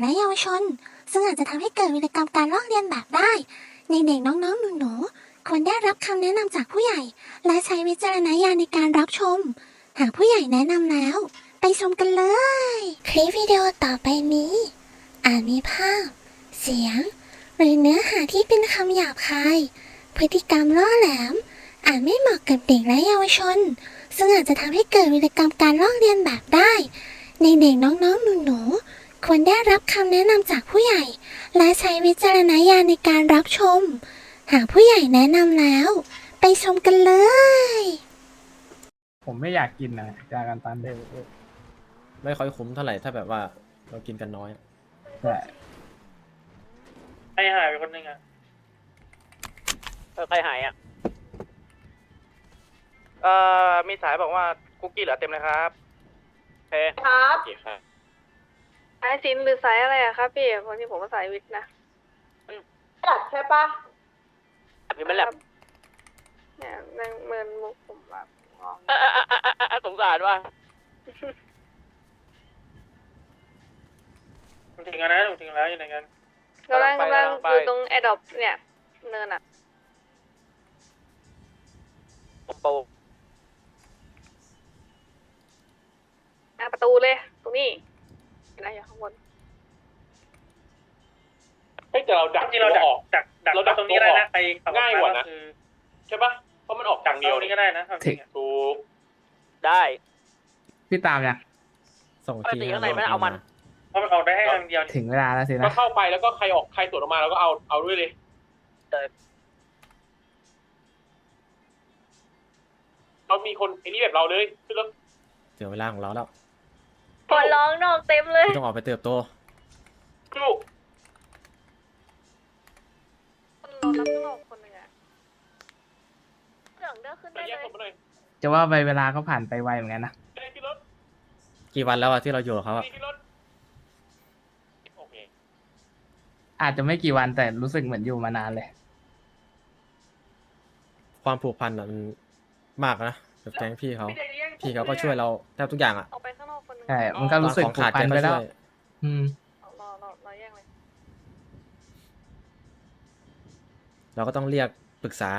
และเยาวชน ซึ่งอาจจะทำให้เกิดวิรกรรมการลอกเลียนแบบได้ในเด็กน้องๆหนูๆควรได้รับคำแนะนำจากผู้ใหญ่ และใช้วิจารณญาณในการรับชม หากผู้ใหญ่แนะนำแล้ว ไปชมกันเลย คลิปวิดีโอต่อไปนี้ อาจมีภาพ เสียง หรือเนื้อหาที่เป็นคำหยาบคาย พฤติกรรมล่อแหลม อาจไม่เหมาะกับเด็กและเยาวชน ซึ่งอาจจะทำให้เกิดวิรกรรมการลอกเลียนแบบได้ ในเด็กน้องๆหนูๆ ควรได้รับคำแนะนำจากผู้ใหญ่ และใช้วิจารณญาณในการรับชม หากผู้ใหญ่แนะนำแล้ว ไปชมกันเลย ผมไม่อยากกินนะจากันตันไม่ไม่ไม่ค่อยคุ้มเท่าไหร่ถ้าแบบว่าเรากินกันน้อยแต่ใครหายไปคนหนึ่งอะเออใครหายอะเอ่อมีสายบอกว่าคุกกี้เหลือเต็มเลยครับเฮ้ครับ โอเคครับ สายสินหรือสายอะไรอะครับพี่คนที่ผมว่าสายวิทย์นะจัดใช่ปะพี่มันแหลมเนี่ยแม่งเหมือนมุกผมแบบงงอะอะอะอะอะสงสารว่ะถึงแล้วนะถึงแล้วอยู่ไหนกันกำลังกำกำลัลังงไปอยู่ตรงแอดดอปเนี่ย เนินอะโปะหน้าประตูเลย ตรงนี้เห็ นไหมอยู่ข้างบนเฮ้ยแต่เราดักจริงๆเราดักออก ดักดักเราดักตรงนี้ก็ได้นะตัวออกใครขับรถง่ายกว่านะคือใช่ปะเพราะมันออกทางเดียวตรงนี้ก็ได้นะเอาจริงๆอะถูกได้พี่ตามยังส่งปกทีติข้างในมันเอามันเพราะมันออกได้แค่ทางเดียวนี่ถึงเวลาแล้วสิก็นะเข้าไปแล้วก็ใครออกใครสวนออกมาแล้วก็เอาเอาด้วยเลยเออเรามีคนไอ้นี่แบบเราเลยขึ้นรถถึงเวลาของเราแล้ว คนร้องนอกเต็มเลยที่ต้องออกไปเติบโตลูกคนรอรับข้างนอกคนหนึ่งอะเหลืองเด้อขึ้นเราได้แยกเลคยนมาหน่อยจะว่าไปเวลาก็ผ่านไปไวเหมือนกันนะไอ้ขึ้นรถกี่วันแล้วอะที่เราอยู่กับเขาอะนี่ขึ้นรถโอเคอาจจะไม่กี่วันแต่รู้สึกเหมือนอยู่มานานเลย ความผูกพันอะมันมากนะกับแก๊งพี่เขา พี่เขาก็ช่วยเราแทบทุกอย่างอะออกไปข้างนอก คนหนึ่งใช่มันก็รู้สึกตอนของผูกขาดพัแกนไปก็แล้วช่วยอืมรอรอรอแย่งเลยเราก็ต้องเรียกปรึกษา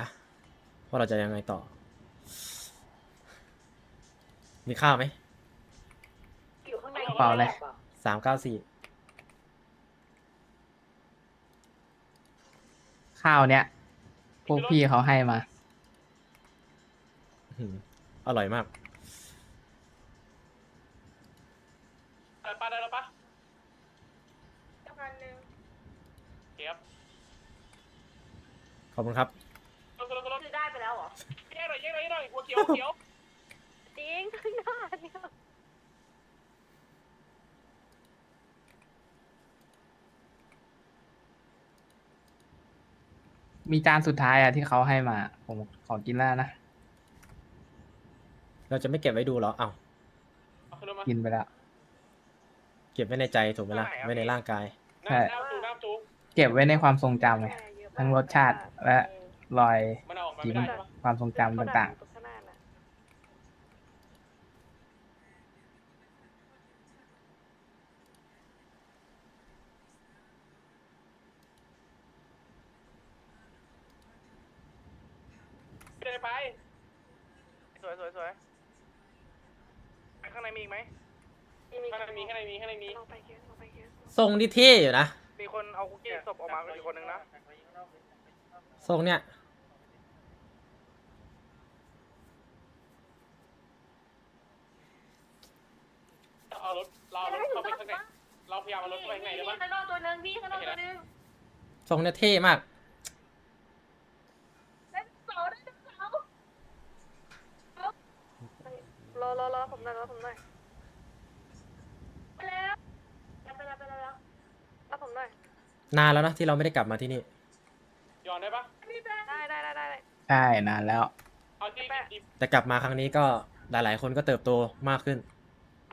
ว่าเราจะยังไงต่อ มีข้าวไหมอยู่ข้างในกระเป๋าเลยสามเก้าสี่ข้าวเนี้ยพวกพี่เขาให้มา อร่อยมาก ได้ปได้แล้วปะพันหนึ่งเคครับขอบคุณครับ รถรถรถคือได้ไปแล้วเหรอ แยกหน่อยแยกหน่อยแยกหน่อยหัวเขียวหัวเขียวจริงข้างหน้าเนี่ยมีจานสุดท้ายอะที่เขาให้มา ผมขอกินแล้วนะ เราจะไม่เก็บไว้ดูเหรอ เอ้าเอาขึ้นรถมากินไปแล้ว เก็บไว้ในใจถูกไหมล่ะไว้ในร่างกายหน้าหน้าประตูหน้าประตูเก็บไว้ในความทรงจำไง ทั้งรสชาติและรอยมันเอาออกมายิ้ไม่มได้ปะความทรงจำต่าง ๆข้างหน้าน่ะ ไม่ได้ไป สวยสวยสวยข้างในมีอีกไหม มีมี ข้างในมีข้างในมีข้างในมี ลงไปเยอะลงไปเยอะ ท รงที่เท่อยู่นะมีคนเอาคุกกี้ศพออกมาอีกคนหนึ่งนะทรงเนี้ยเอารถเราเอารถเราไปข้างในเราพยายามเอารถเข้าไปข้างในได้ปะข้างนอกตัวหนึงพี่ข้างนอกตัวหนึงทรงเนี้ยเท่มากได้เสาได้เสารอรอรอผมหน่อยรอผมหน่อย ไปแล้วไปแล้วไปแล้วไปแล้ว รอผมหน่อย นานแล้วนะที่เราไม่ได้กลับมาที่นี่ ย้อนได้ปะได้ได้ได้ได้ๆใช่นานแล้ว เอาที่ที่แต่กลับมาครั้งนี้ก็หลาย ๆ คนก็เติบโตมากขึ้น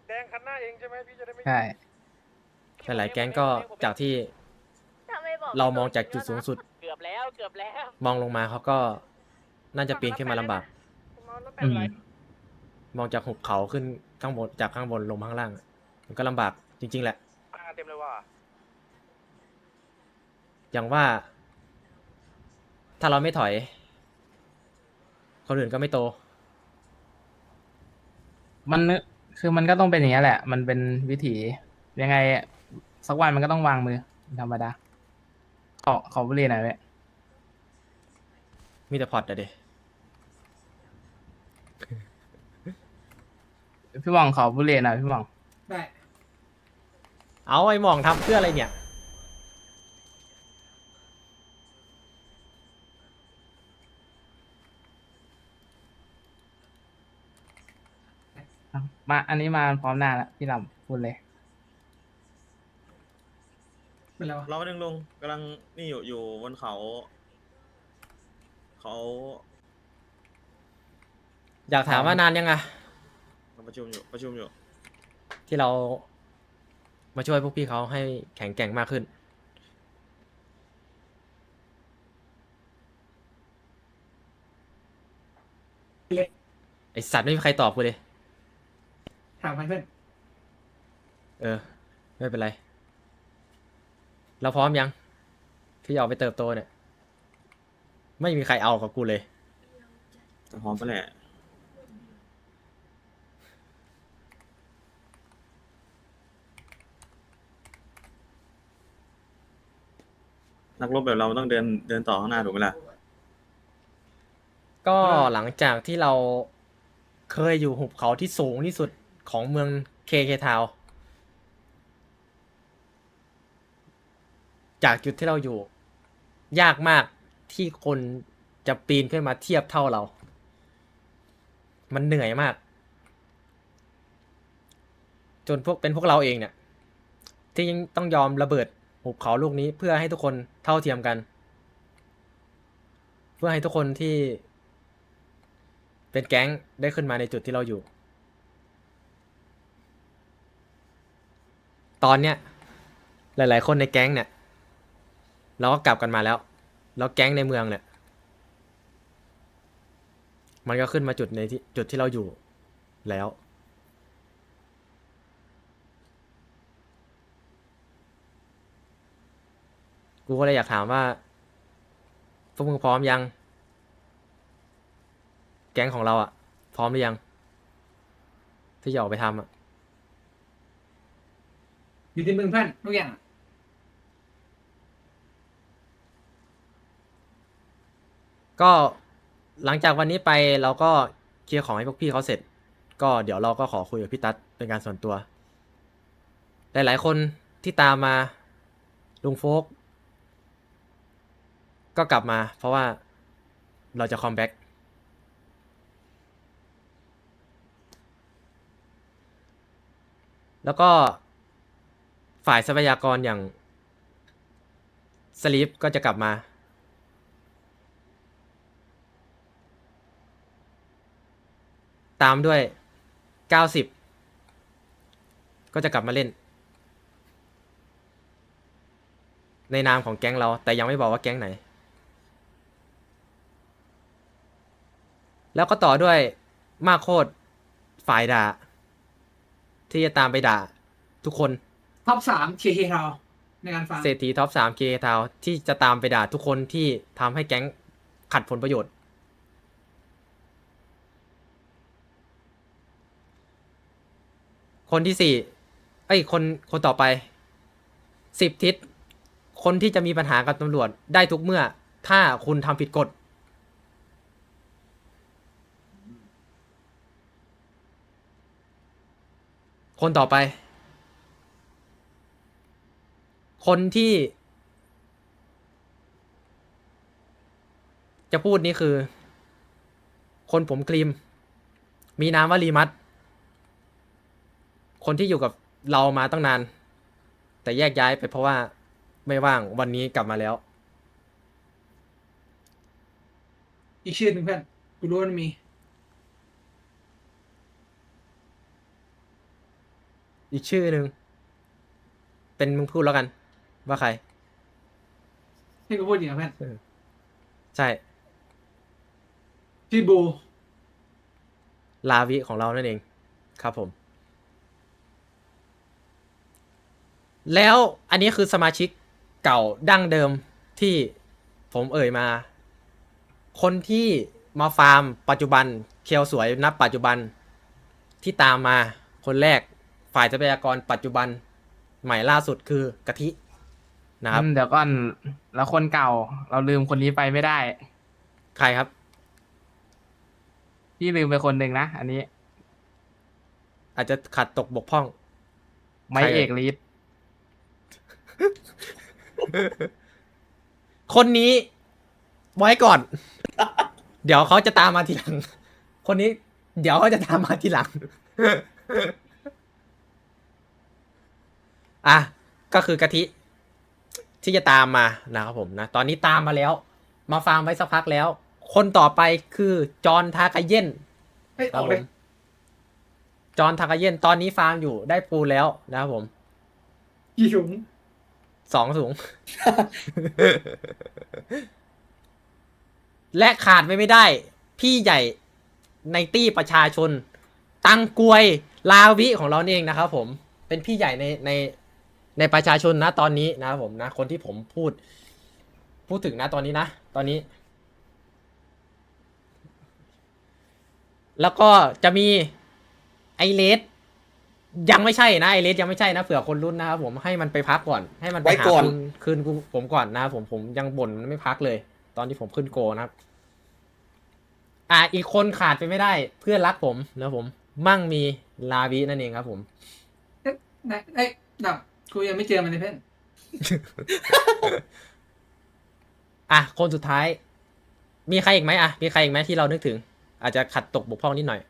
แดงคันหน้าเองใช่ไหมพี่จะได้ไม่ใช่ หลายๆแก๊งก็จากที่ทำไมบอกเรามองจากจุดสูงสุด เกือบแล้วเกือบแล้วมองลงมาเขาก็น่าจะปีนขึ้นมาลำบากรถแบอืบมมองจากหุบเขาขึ้นข้างบนจากข้างบนลงมาข้างล่างอะมันก็ลำบากจริง ๆ แหละมาเต็มเลยว่ะ อย่างว่า ถ้าเราไม่ถอย คนอื่นก็ไม่โต มันนึกคือมันก็ต้องเป็นอย่างนี้ยแหละ มันเป็นวิถียังไง สักวันมันก็ต้องวางมือ ธรรมดา ขอขอบุหรี่หน่อยเว้ยมีแต่พอร์ตอะเดพี่หมองขอบุหรี่หน่อยพี่หมองได้ เอาไอ้หมองทำเพื่ออะไรเนี่ย มา อันนี้มาพร้อมหน้าแล้วพี่ลำพูดเลย เป็นแล้วเราหนึ่งลุงกำลังนี่อยู่อยู่บนเขา เขาอยากถามว่านานยังอะประชุมอยู่ประชุมอยู่ ที่เรามาช่วยพวกพี่เขาให้แข็งแกร่งมากขึ้น ไอสัตว์ไม่มีใครตอบกูเลย ถามไปเพื่อนเออ ไม่เป็นไร เราพร้อมยัง ที่จะออกไปเติบโตเนี่ย ไม่มีใครเอากับกูเลย พร้อมปะแหละนักรบแบบเราต้องเดินเดินต่อข้างหน้าถูกไหมล่ะ ก็หลังจากที่เราเคยอยู่หุบเขาที่สูงที่สุด ของเมืองเคเคทาวจากจุดที่เราอยู่ ยากมากที่คนจะปีนขึ้นมาเทียบเท่าเรา มันเหนื่อยมาก จนพวกเป็นพวกเราเองเนี่ย ที่ยังต้องยอมระเบิดหุบเขาลูกนี้เพื่อให้ทุกคนเท่าเทียมกัน เพื่อให้ทุกคนที่ เป็นแก๊งได้ขึ้นมาในจุดที่เราอยู่ ตอนเนี้ยหลาย ๆ คนในแก๊งเนี่ยเราก็กลับกันมาแล้ว แล้วแก๊งในเมืองเนี่ย มันก็ขึ้นมาจุดในที่จุดที่เราอยู่แล้ว กูก็เลยอยากถามว่าพวกมึงพร้อมยัง แก๊งของเราอะพร้อมหรือยัง ที่จะออกไปทำอะ อยู่ที่มึงเพื่อนทุกอย่างก็หลังจากวันนี้ไปเราก็เคลียร์ของให้พวกพี่เขาเสร็จ ก็เดี๋ยวเราก็ขอคุยกับพี่ตั๊ดเป็นการส่วนตัว หลายๆคนที่ตามมาลุงโฟก ก็กลับมา เพราะว่าเราจะคอมแบ็กแล้วก็ ฝ่ายทรัพยากรอย่างสลีปก็จะกลับมา ตามด้วย 90 ก็จะกลับมาเล่น ในนามของแก๊งเรา แต่ยังไม่บอกว่าแก๊งไหน แล้วก็ต่อด้วยมากโคตรฝ่ายด่า ที่จะตามไปด่าทุกคน ท็อปสามเคเคเราในการฟังเศรษฐีท็อปสามเคทาวที่จะตามไปด่าทุกคนที่ทำให้แก๊งขัดผลประโยชน์ คนที่สี่เอ้ยคนคนต่อไปสิบทิศ คนที่จะมีปัญหากับตำรวจได้ทุกเมื่อ ถ้าคุณทำผิดกฎ คนต่อไป คนที่ จะพูดนี่คือ คนผมครีม มีนามว่ารีมัตคนที่อยู่กับเรามาตั้งนาน แต่แยกย้ายไปเพราะว่าไม่ว่างวันนี้กลับมาแล้ว อีกชื่อหนึ่งเพื่อนกูรู้ว่ามันมี อีกชื่อหนึ่งเป็นมึงพูดแล้วกัน ว่าใคร ให้กูพูดจริงเหรอเพื่อนใช่ชื่อบู ลาวิของเรานั่นเอง ครับผม แล้วอันนี้คือสมาชิกเก่าดั้งเดิมที่ผมเอ่ยมา คนที่มาฟาร์มปัจจุบันเคียวสวยนับปัจจุบันที่ตามมาคนแรกฝ่ายทรัพยากรปัจจุบันใหม่ล่าสุดคือกะทิ นะครับ อืมเดี๋ยวก่อนแล้วคนเก่า เราลืมคนนี้ไปไม่ได้ ใครครับ พี่ลืมไปคนหนึ่งนะ อันนี้ อาจจะขัดตกบกพร่อง ไม้ใครเอ่ยเอกลีดคนนี้ ไว้ก่อน เดี๋ยวเขาจะตามมาทีหลัง คนนี้ เดี๋ยวเขาจะตามมาทีหลัง อะก็คือกะทิ ที่จะตามมานะครับผมนะ ตอนนี้ตามมาแล้ว มาฟังไว้สักพักแล้ว คนต่อไปคือจอห์นทากาเย็นเฮ้ยคอรัอบกผเลยมจอห์นทากาเย็นตอนนี้ฟาร์มอยู่ได้ปูแล้วนะครับผมกี่ถุงสองสูงและขาดไปไม่ได้ พี่ใหญ่ในตี้ประชาชน ตังกวยลาวิของเรานี่เองนะครับผม เป็นพี่ใหญ่ในใน ในประชาชนนะตอนนี้นะครับผมนะคนที่ผมพูด พูดถึงนะตอนนี้นะ ตอนนี้ แล้วก็จะมีไอเลสยังไม่ใช่นะไอเลสยังไม่ใช่นะเผื่อคนรุ่นนะครับผมให้มันไปพักก่อน ให้มันไปหาคืนคืนกูผมก่อนนะครับผมผมยังบ่นมันไม่พักเลย ตอนที่ผมขึ้นโกนะครับ อ่าอีกคนขาดไปไม่ได้ เพื่อนรักผมนะครับผม มั่งมีลาวินั่นเองครับ ผม เอ๊ะไหนเอ้ยดับ กูยังไม่เจอมันเลยเพื่อนอะคนสุดท้าย มีใครอีกไหมอะมีใครอีกไหมที่เรานึกถึง อาจจะขัดตกบกพร่องนิดหน่อย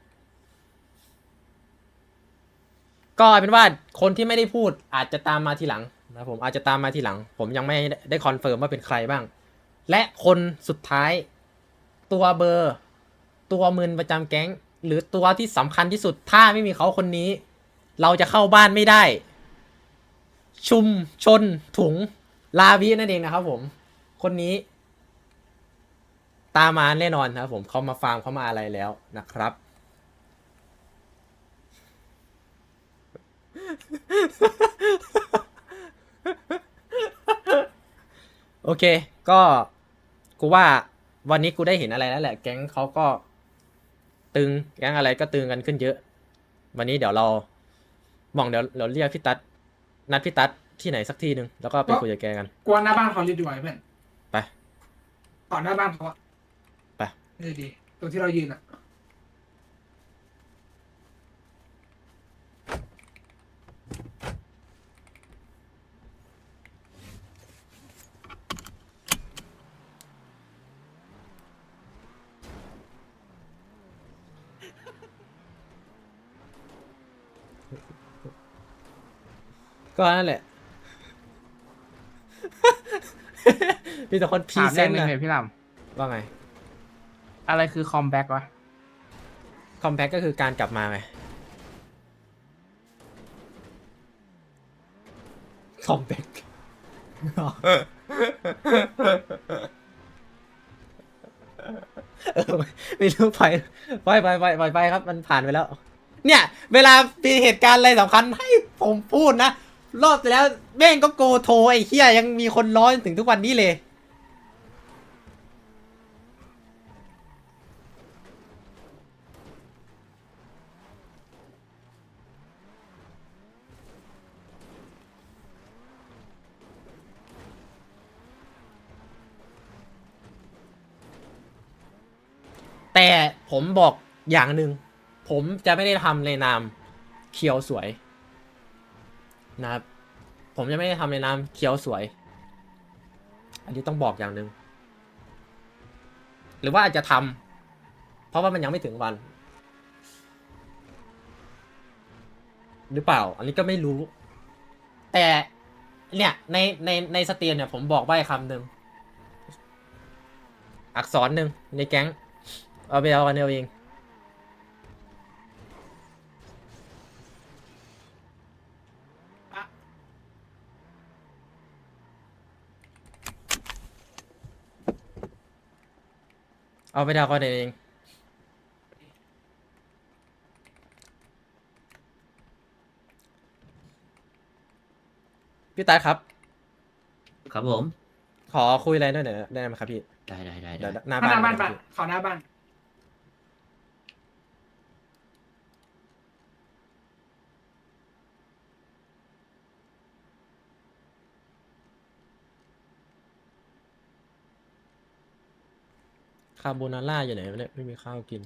ก็เอาเป็นว่าคนที่ไม่ได้พูดอาจจะตามมาทีหลังนะผมอาจจะตามมาทีหลัง ผมยังไม่ได้คอนเฟิร์มว่าเป็นใครบ้าง และคนสุดท้าย ตัวเบอร์ ตัวมืนประจำแก๊ง หรือตัวที่สำคัญที่สุดถ้าไม่มีเขาคนนี้ เราจะเข้าบ้านไม่ได้ ชุมชนถุงลาวินั่นเองนะครับผม คนนี้ ตามมาแน่นอนครับผมเขามาฟาร์มเขามาอะไรแล้วนะครับ โอเค ก็กูว่าวันนี้กูได้เห็นอะไรแล้วแหละ แก๊งเขาก็ตึง แก๊งอะไรก็ตึงกันขึ้นเยอะ วันนี้เดี๋ยวเรามองเดี๋ยวเราเรียกพี่ตั๊ด นัดพี่ตั๊ดที่ไหนสักที่หนึ่งแล้วก็ไปคุยกับแกกันกวนหน้าบ้านเขาเรียดีกว่าเพื่อนไปต่อหน้าบ้านเขาอะไป เออดีตรงที่เรายืนอะ ก็นั่นแหละ มีแต่คนพรีถามเซเรื่อนงต์หนึงนะเลยพี่ลว่าไงำอะไรคือคอมแบ็กวะ คอมแพ็กก็คือการกลับมาไงคอมแบ็กไม่รู้ไปไปไปไปไปไปครับ มันผ่านไปแล้ว เนี่ย เวลามีเหตุการณ์อะไรสำคัญให้ผมพูดนะ รอบแล้วแม่งก็โกโทไอ้เหี้ยยังมีคนร้อนถึงทุกวันนี้เลย แต่ผมบอกอย่างหนึ่งผมจะไม่ได้ทำในนามเคียวสวย นะครับ ผมจะไม่ทำในนามเคียวสวย อันนี้ต้องบอกอย่างหนึ่งหรือว่าอาจจะทำเพราะว่ามันยังไม่ถึงวัน หรือเปล่า อันนี้ก็ไม่รู้ แต่เนี่ยในในในสเตียมเนี่ยผมบอกใบ้คำหนึ่งอักษรหนึ่งในแก๊งเอาไปเอากันเอาเอง เอาไปดาวก่อนเองพี่ตายครับ ครับผม ขอคุยอะไรหน่อยหน่อยได้ไหมครับพี่ได้ได้ได้ได้เดี๋ยหน้าบ้านขอหน้าบ้านาโบนาร่าอยู่ไหนวะเนี่ยไม่มีข้าวกิน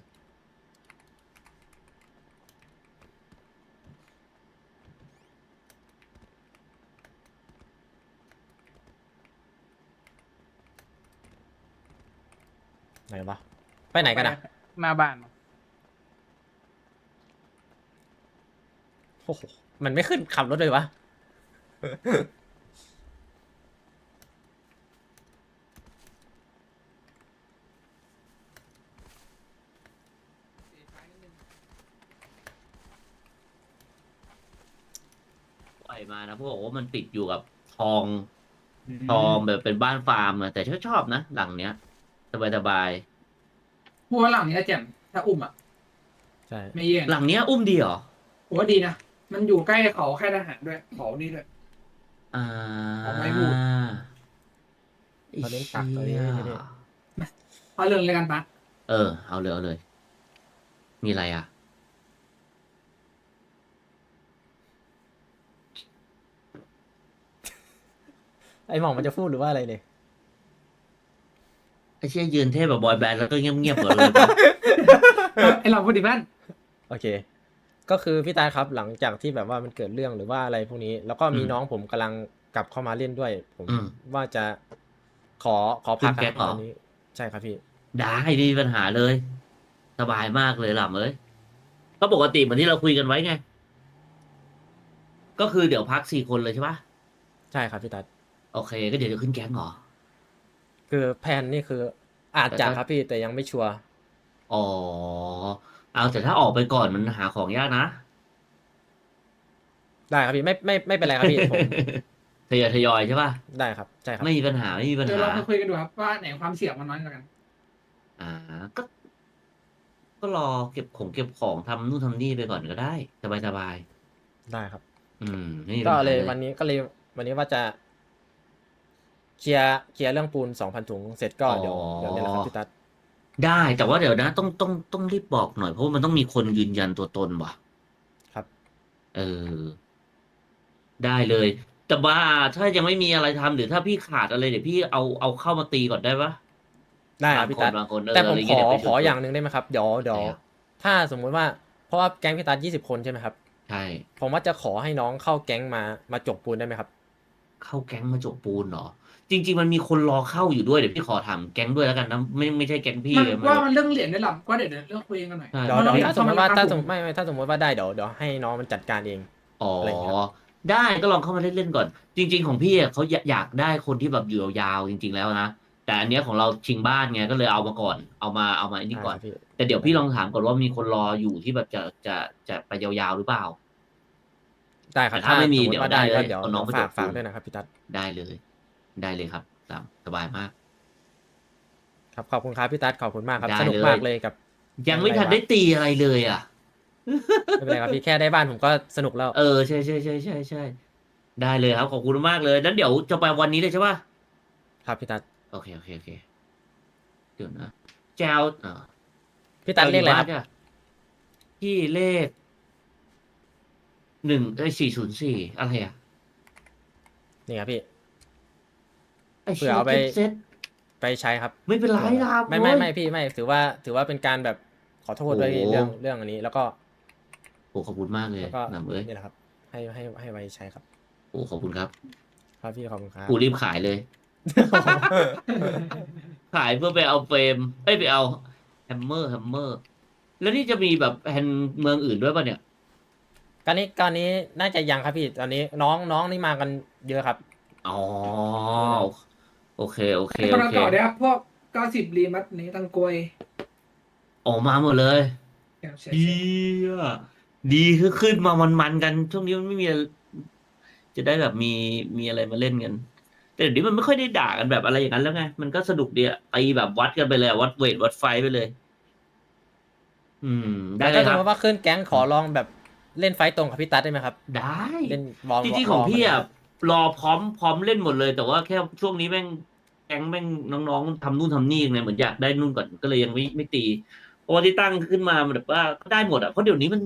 ไหนวะไปไหนกันอะหน้าบ้านโอ้โหมันไม่ขึ้นขับรถเลยวะ ปล่อย มานะพวกบอกว่ามันติดอยู่กับทองทองแบบเป็นบ้านฟาร์มอะแต่ชอบชอบนะหลังเนี้ย สบายสบายหัวหลังเนี้ยแจ่มถ้าอุ้มอะใช่ไม่เยี่ยงๆหลังเนี้ยอุ้มดีเหรอผมว่าดีนะมันอยู่ใกล้เขาค่ายทหารด้วยเขานี่ด้วย อ่าเอาไว้พูด ตอนนี้ตักตอนนี้เชี่ยนี่นี่เอาเรื่องเลยกันปะเออ เอาเลยเอาเลย มีอะไรอะ ไอหมองมันจะพูดหรือว่าอะไรเนี่ยไอ้เชี่ยยืนเทพแบบบอยแบนด์แล้วก็เงียบๆเหมือนเลยปะไอเราพูดดิบ้านโอเค ก็คือพี่ตาครับหลังจากที่แบบว่ามันเกิดเรื่องหรือว่าอะไรพวกนี้ แล้วก็มีน้องผมกำลังกลับเข้ามาเล่นด้วย ผมอืม ว่าจะขอขอพักขึ้นแก๊งเหรอวันนี้ ใช่ครับพี่ ได้ไม่มีปัญหาเลย สบายมากเลยหล่ำเอ้ยก็ปกติเหมือนที่เราคุยกันไว้ไง ก็คือเดี๋ยวพักสี่คนเลยใช่ปะใช่ครับพี่ตัด โอเค ก็เดี๋ยวจะขึ้นแก๊งเหรอ คือแผนนี่คืออาจแต่จะถ้าครับพี่แต่ยังไม่ชัวร์ อ๋อ เอาแต่ถ้าออกไปก่อนมันหาของยากนะ ได้ครับพี่ไม่ไม่ไม่เป็นไรครับพี่ผมทยอยทยอยใช่ป่ะ ได้ครับใช่ครับ ไม่มีปัญหาไม่มีปัญเดี๋ยวหาเราไปคุยกันดูครับว่าไหนความเสี่ยงมันน้อยกว่ากัน อ่า ก็ ก็รอเก็บของเก็บของทำนู่นทำนี่ไปก่อนก็ได้ สบายสบาย ได้ครับๆอืมไม่มีปัญก็หาเลยเลยวันนี้ก็เลยวันนี้ว่าจะ เคลียร์เคลียร์เรื่องปูนสองพันถุงเสร็จก็เดี๋ยวเดี๋ยวนี่แหละครับพี่ตัดได้แต่ว่าเดี๋ยวนะ ต้องต้องต้องรีบบอกหน่อย เพราะว่ามันต้องมีคนยืนยันตัวตนว่ะครับ เออ ได้เลย แต่ว่าถ้ายังไม่มีอะไรทำหรือถ้าพี่ขาดอะไรเดี๋ยวพี่เอาเอาเข้ามาตีก่อนได้ปะได้ครับบางพี่คนตัดบางคนเออแต่ผมอะไรขเงี้ยอเดี๋ยวไปขอช่วยอย่างหนึ่งได้ไหมครับเดี๋ยวเดี๋ยวอะไรอะถ้าสมมุติว่าเพราะว่าแก๊งพี่ตัดยี่สิบคนใช่ไหมครับใช่ผมว่าจะขอให้น้องเข้าแก๊งมามาจกปูนได้ไหมครับ เข้าแก๊งมาจกปูนเหรอ จริง ๆ มันมีคนรอเข้าอยู่ด้วยเดี๋ยวพี่ขอถามแก๊งด้วยแล้วกันนะไม่ไม่ใช่แก๊งพี่มันว่ามันเรื่องเหรียญด้วยหรอก็เดี๋ยวเดี๋ยวเรื่องคุยกันหน่อยใช่เดี๋ยวมันเดี๋ยวมีถ้าสมมติว่ามันมีถ้าสมสูมงติไม่ไม่ถ้าสมมติว่าได้เดี๋ยวเดี๋ยวให้น้องมันจัดการเอง อ๋ออะไรอย่างเงี้ยครับได้ก็ลองเข้ามาเล่นๆก่อน จริง ๆ ของพี่อะเขาอยากอยากได้คนที่แบบอยู่ยาวๆจริง ๆ แล้วนะแต่อันเนี้ยของเราชิงบ้านไงก็เลยเอามาก่อน เอามาเอามาไอันนี้ก่อนได้ครับพี่แต่เดี๋ยวพี่ลองถามก่อนว่ามีคนรออยู่ที่แบบจะจะจะไปยาวๆหรือเปล่า ได้ครับแต่ถ้าไม่มีสติเดี๋ยวว่าได้ก็เลยเดี๋ยวเอาน้องไปฝากจกปูนฝากด้วยนะครับพี่ตัดได้เลย ได้เลยครับตามสบายมาก ครับขอบคุณครับพี่ตัดขอบคุณมากครับได้สนุกเลย มากเลยกับ ยังไม่ทันได้ตีอะไรเลยอะ ไม่เป็นไรครับพี่แค่ได้บ้านผมก็สนุกแล้ว เออใช่ใช่ใช่ใช่ใช่ได้เลยครับขอบคุณมากเลยนั้นเดี๋ยวจะไปวันนี้เลยใช่ป่ะ ครับพี่ตัดโอเค โอเค โอเค เดี๋ยวนะแจวอ่าพี่ตัดเรียกอะไรครับจ้ะที่เลขหนึ่งเอ้ยสี่ศูนย์สี่อะไรอะ นี่ครับพี่ ไอ้เผื่อเอาไปชี่ยเซ็ตไปใช้ครับ ไม่เป็นไรครับไม่ไม่ไม่พี่ไม่ถือว่าถือว่าเป็นการแบบขอโทษด้วยพี่โอ้เรื่องเรื่องอันนี้ แล้วก็โอ้ขอบคุณมากเลยแล้วก็หนำเอ้ยนี่แหละครับ ให้ให้ให้ไว้ใช้ครับ โอ้ขอบคุณครับครับพี่ขอบคุณครับ กูรีบขายเลย ขายเพื่อไปเอาเฟรมเอ้ยไปเอาแฮมเมอร์แฮมเมอร์ แล้วนี่จะมีแบบแฮนด์เมืองอื่นด้วยป่ะเนี่ยการนี้การนี้น่าจะยังครับพี่ ตอนนี้น้องน้องนี่มากันเยอะครับ อ๋อ โอเค โอเคให้โอคนเคต่อเนี่ยครับพวกเก้าสิบรีมัดนี้ตังกวยออกมาหมดเลยแอบแชร์เฮียดีคือขึ้นมามันๆกัน ช่วงนี้มันไม่มีอะไรจะได้แบบมีมีอะไรมาเล่นกัน แต่เดี๋ยวนี้มันไม่ค่อยได้ด่ากันแบบอะไรอย่างนั้นแล้วไง มันก็สนุกดีอะตีแบบวัดกันไปเลยอะวัดเวทวัดไฟไปเลย อืม ได้แล้วเลถ้ายสคมรับ มติว่าขึ้นแก๊งขอลองแบบเล่นไฟต์ตรงกับพี่ตัดได้ไหมครับ ได้ เล่นวอร์มจริงๆวขอองร์มพี่อะไรอะครับรอพร้อมพร้อมเล่นหมดเลย แต่ว่าแค่ช่วงนี้แม่งแก๊งแม่งน้องๆทำนู่นทำนี่เนี่ยเหมือนอยากได้นู่นก่อนก็เลยยังไม่ไม่ตีเพราะว่าที่ตั้งขึ้นมามันแบบว่าก็ได้หมดอะเพราะเดี๋ยวนี้มัน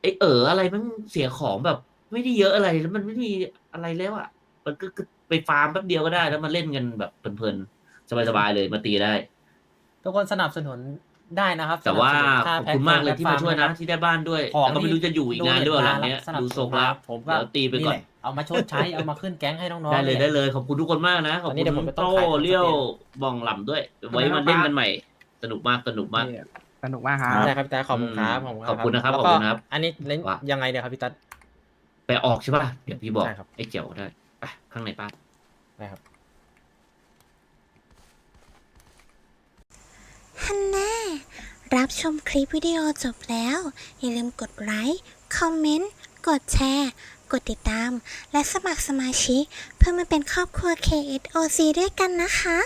ไอเอออะไรมันเสียของแบบ ไม่ได้เยอะอะไรแล้วมันไม่มีอะไรแล้วอะ มันก็ก็ไปฟาร์มแป๊บเดียวก็ได้แล้วมาเล่นกันแบบเพลินๆสบายๆเลยมาตีได้ ทุกคนสนับสนุนได้นะครับ แต่ว่าสนับสนุนขค่อบแพ็คุณมากเลยที่มาช่วยนะแพลตฟอร์ที่ได้บ้านด้วยของแต่ก็ไม่รู้จะอยู่อีกนานหรือเปล่าหลังเนี้ยสนับดูสทรนุงนแล้วผมก็เดี๋ยวตีไปก่อนแหละ เอามาชดใช้ เอามาขึ้นแก๊งให้น้องๆได้เลยนี่แหะได้เลยขอบคุณทุกคนมากนะขอบตอนนี้คุณเดี๋ยวผมไปต้มโต้ไข่ของเลี้ยวสเปบองหล่ำด้วย ไว้มาเล่นกันใหม่ สนุกมากสนุกมากนี่สนุกมากครับ ได้ครับพี่ตาขอบคุณครับอืมขอบคุณขอบคุณนะครับแล้วขอบก็คุณครับอันนี้เล่นว่า ยังไงเนี่ยครับพี่ตั๊ด ไปออกใช่ป่ะเดี๋ยวพี่บอก ใช่ครับ ไอ้เจียวได้ไปข้างในป้านได้ครับ ฮันน่ารับชมคลิปวิดีโอจบแล้ว อย่าลืมกดไลค์ คอมเมนต์ กดแชร์ กดติดตาม และสมัครสมาชิก เพื่อมาเป็นครอบครัว KSOC ด้วยกันนะคะ